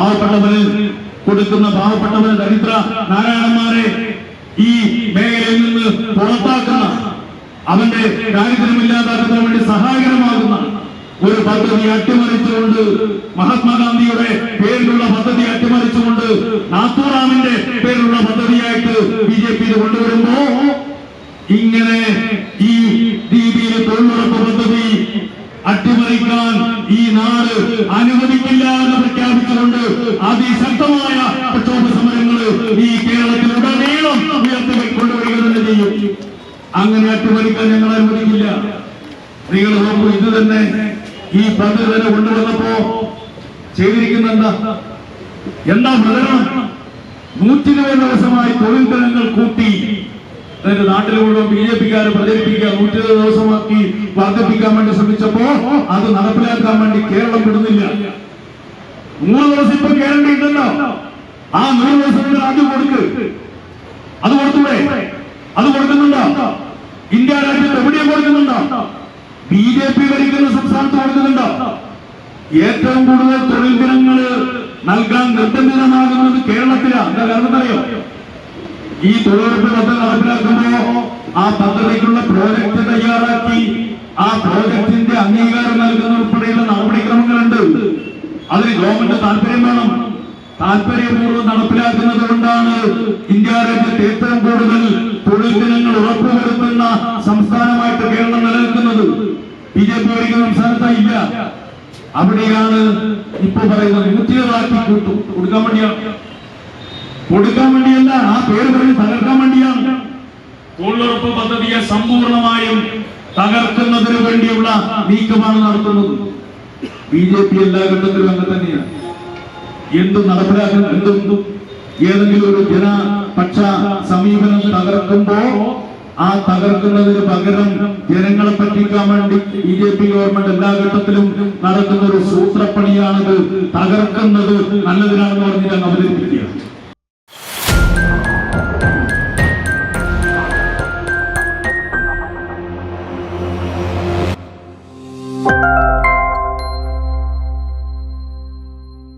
പാവപ്പെട്ടവന് കൊടുക്കുന്ന പാവപ്പെട്ടവന് ദരിദ്ര നാരായണന്മാരെ ഈ മേഖലയിൽ നിന്ന് പുറത്താക്കുന്ന അവന്റെ ദാരിദ്ര്യമില്ലാതാക്കുന്നതിന് വേണ്ടി സഹായകരമാകുന്ന ഒരു പദ്ധതി അട്ടിമറിച്ചുകൊണ്ട് മഹാത്മാഗാന്ധിയുടെ പേരിലുള്ള പദ്ധതി അട്ടിമറിച്ചുകൊണ്ട് നാത്തൂറാമിന്റെ പേരിലുള്ള പദ്ധതിയായിട്ട് ബി ജെ പി കൊണ്ടുവരുമ്പോ ഇങ്ങനെ ഈ രീതിയിൽ തൊഴിലുറപ്പ് പദ്ധതി അട്ടിമറിക്കാൻ നാട് അനുവദിക്കില്ല എന്ന് പ്രഖ്യാപിച്ചുകൊണ്ട് അതിശക്തമായ പ്രക്ഷോഭ സമരങ്ങൾ ഈ കേരളത്തിൽ ഉടനീളം ഉയർത്തി കൊണ്ടുവരിക തന്നെ ചെയ്യും. അങ്ങനെ അട്ടിമറിക്കാൻ ഞങ്ങൾ അനുവദിക്കില്ല. നിങ്ങൾ നോക്കൂ ഇത് തന്നെ ഈ പദ്ധതി തന്നെ കൊണ്ടുവന്നപ്പോ ചെയ്തിരിക്കുന്ന എന്താ പ്രകടനം നൂറ്റി ഇരുപത് ദിവസമായി തൊഴിൽ ദിനങ്ങൾ കൂട്ടി അതായത് നാട്ടിൽ മുഴുവൻ ബി ജെ പിക്കാർ പ്രചരിപ്പിക്കുക നൂറ്റി ഇരുപത് ദിവസമാക്കി വർദ്ധിപ്പിക്കാൻ വേണ്ടി ശ്രമിച്ചപ്പോ അത് നടപ്പിലാക്കാൻ വേണ്ടി കേരളം വിടുന്നില്ല. നൂറ് ദിവസം ഇപ്പൊ കേരളത്തിലുണ്ടല്ലോ ആ നൂറ് ദിവസം ആദ്യം കൊടുക്ക്. അത് കൊടുത്തൂടെ? അത് കൊടുക്കുന്നുണ്ടോ? ഇന്ത്യ രാജ്യത്ത് എവിടെയും കൊടുക്കുന്നുണ്ടോ? ബി ജെ പി ഭരിക്കുന്ന സംസ്ഥാനത്ത് കൊടുക്കുന്നുണ്ടോ? ഏറ്റവും കൂടുതൽ തൊഴിൽ ദിനങ്ങൾ നൽകാൻ നിർബന്ധിതമാകുന്നത് കേരളത്തിലാണ് എന്താ കാരണം അറിയോ ഈ തൊഴിലുറപ്പ് പദ്ധതി ആ പദ്ധതിക്കുള്ള പ്രോജക്ട് തയ്യാറാക്കി ആ പ്രോജക്ടിന്റെ അംഗീകാരം നൽകുന്ന ഉൾപ്പെടെയുള്ള നടപടിക്രമങ്ങളുണ്ട്. അതിന് ഗവൺമെന്റ് താല്പര്യം വേണം. താല്പര്യപൂർവം നടപ്പിലാക്കുന്നത് കൊണ്ടാണ് ഇന്ത്യ രാജ്യത്ത് ഏറ്റവും കൂടുതൽ തൊഴിൽ ദിനങ്ങൾ ഉറപ്പുവരുത്തുന്ന സംസ്ഥാനമായിട്ട് കേരളം നിലനിൽക്കുന്നത്. ബി ജെ പി ഒരിക്കലും സംസ്ഥാനത്ത് ഇല്ല അവിടെയാണ് ഇപ്പൊ പറയുന്നത് കൂട്ടും. കൊടുക്കാൻ വേണ്ടിയാണ്. കൊടുക്കാൻ വേണ്ടിയല്ല ആ പേര് പറഞ്ഞ് തകർക്കാൻ വേണ്ടിയാണ്. തൊഴിലുറപ്പ് പദ്ധതിയെ സമ്പൂർണമായും തകർക്കുന്നതിന് വേണ്ടിയുള്ള നീക്കമാണ് നടത്തുന്നത്. ബി ജെ പി എല്ലാ ഘട്ടത്തിലും അങ്ങനെ തന്നെയാണ്. എന്തും നടപ്പിലാക്കുന്ന എന്തും ഏതെങ്കിലും ഒരു ജനപക്ഷ സമീപനം തകർക്കുമ്പോ ആ തകർക്കുന്നതിന് പകരം ജനങ്ങളെ പറ്റിക്കാൻ വേണ്ടി ബി ജെ പി ഗവൺമെന്റ് എല്ലാ ഘട്ടത്തിലും നടക്കുന്ന ഒരു സൂത്രപ്പണിയാണിത്. തകർക്കുന്നത് നല്ലതിനാണെന്ന് പറഞ്ഞിട്ട് അവതരിപ്പിക്കുകയാണ്. അവതരിപ്പിക്കുക